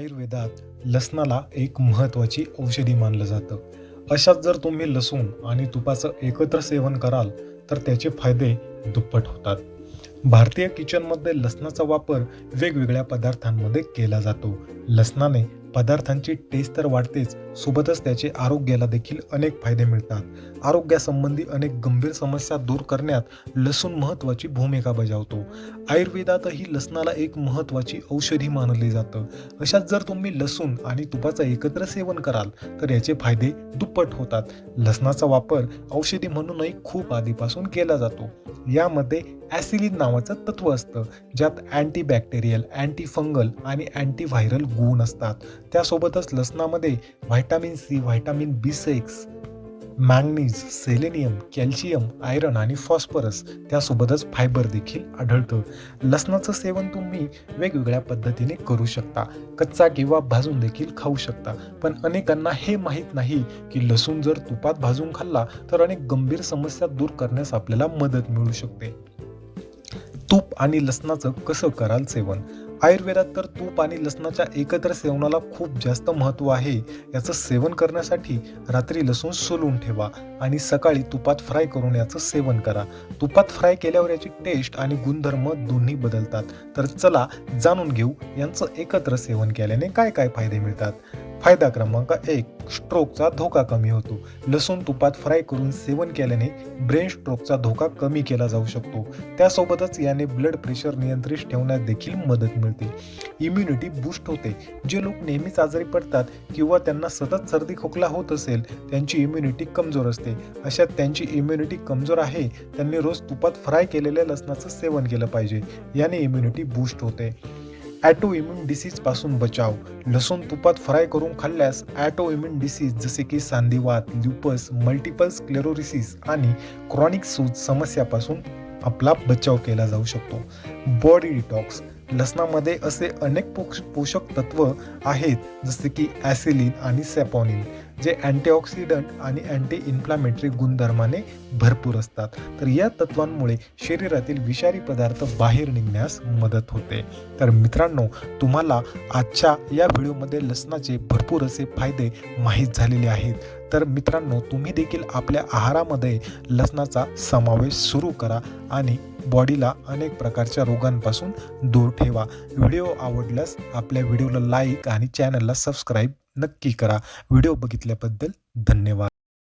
आयुर्वेदात लसणाला एक महत्त्वाची औषधी मानलं जातं. अशात जर तुम्ही लसूण आणि तुपाचं एकत्र सेवन कराल तर त्याचे फायदे दुप्पट होतात. भारतीय किचनमध्ये लसणाचा वापर वेगवेगळ्या पदार्थांमध्ये केला जातो. लसणाने पदार्थांची टेस्ट तर वाढतेच. सोबतच त्याचे आरोग्याला देखील अनेक फायदे मिळतात. आरोग्यासंबंधी अनेक गंभीर समस्या दूर करण्यात लसूण महत्त्वाची भूमिका बजावतो. आयुर्वेदातही लसणाला एक महत्त्वाची औषधी मानले जातं. अशात जर तुम्ही लसूण आणि तुपाचं एकत्र सेवन कराल तर याचे फायदे दुप्पट होतात. लसणाचा वापर औषधी म्हणूनही खूप आधीपासून केला जातो. यामध्ये ॲसिलिन नावाचं तत्व असतं ज्यात अँटीबॅक्टेरियल अँटीफंगल आणि अँटीव्हायरल गुण असतात. त्यासोबतच लसणामध्ये vitamin C vitamin B six manganese selenium calcium iron आणि फॉस्फरस त्यासोबतच फायबर देखील आढळतं. लसणाचं सेवन तुम्ही वेगवेगळ्या पद्धतीने करू शकता. कच्चा किंवा भाजून देखील खाऊ शकता. पण अनेकांना हे माहीत नाही की लसूण जर तुपात भाजून खाल्ला तर अनेक गंभीर समस्या दूर करण्यास आपल्याला मदत मिळू शकते. तूप आणि लसणाचं कसं कराल सेवन? आयुर्वेदात तर तूप आणि लसणाच्या एकत्र सेवनाला खूप जास्त महत्त्व आहे. याचं सेवन करण्यासाठी रात्री लसूण सोलून ठेवा आणि सकाळी तुपात फ्राय करून याचं सेवन करा. तुपात फ्राय केल्यावर याची टेस्ट आणि गुणधर्म दोन्ही बदलतात. तर चला जाणून घेऊ यांचं एकत्र सेवन केल्याने काय काय फायदे मिळतात. फायदा क्रमांक एक स्ट्रोकचा धोका कमी होतो. लसूण तुपात फ्राय करून सेवन केल्याने ब्रेन स्ट्रोकचा धोका कमी केला जाऊ शकतो. त्यासोबतच याने ब्लड प्रेशर नियंत्रित ठेवण्यात देखील मदत मिळते. इम्युनिटी बूस्ट होते. जे लोक नेहमीच आजारी पडतात किंवा त्यांना सतत सर्दी खोकला होत असेल त्यांची इम्युनिटी कमजोर असते. अशा त्यांची इम्युनिटी कमजोर आहे त्यांनी रोज तुपात फ्राय केलेल्या लसणाचं सेवन केलं पाहिजे. याने इम्युनिटी बूस्ट होते. ॲटो इम्युन डिसीजपासून बचाव. लसूण तुपात फ्राय करून खाल्ल्यास ॲटो इम्युन डिसीज जसे की सांधिवात ल्युपस मल्टिपल स्क्लेरोरिसिस आणि क्रॉनिक सूज समस्यापासून आपला बचाव केला जाऊ शकतो. Body detox. लसणामध्ये असे अनेक पोष पोषक तत्व आहेत जसे की ॲसिलिन आणि सॅपॉनिन. जे अँटीऑक्सिडंट आणि अँटी इन्फ्लामेटरी गुणधर्माने भरपूर असतात. तर या तत्वांमुळे शरीरातील विषारी पदार्थ बाहेर निघण्यास मदत होते. तर मित्रांनो तुम्हाला आजच्या या व्हिडिओमध्ये लसणाचे भरपूर असे फायदे माहीत झालेले आहेत. तर मित्रांनो तुम्ही देखील आपल्या आहारामध्ये लसणाचा समावेश सुरू करा आणि बॉडीला अनेक प्रकारच्या रोगांपासून दूर ठेवा. व्हिडिओ आवडल्यास आपल्या व्हिडिओला लाईक आणि चॅनलला सबस्क्राईब नक्की करा. व्हिडिओ बघितल्याबद्दल धन्यवाद.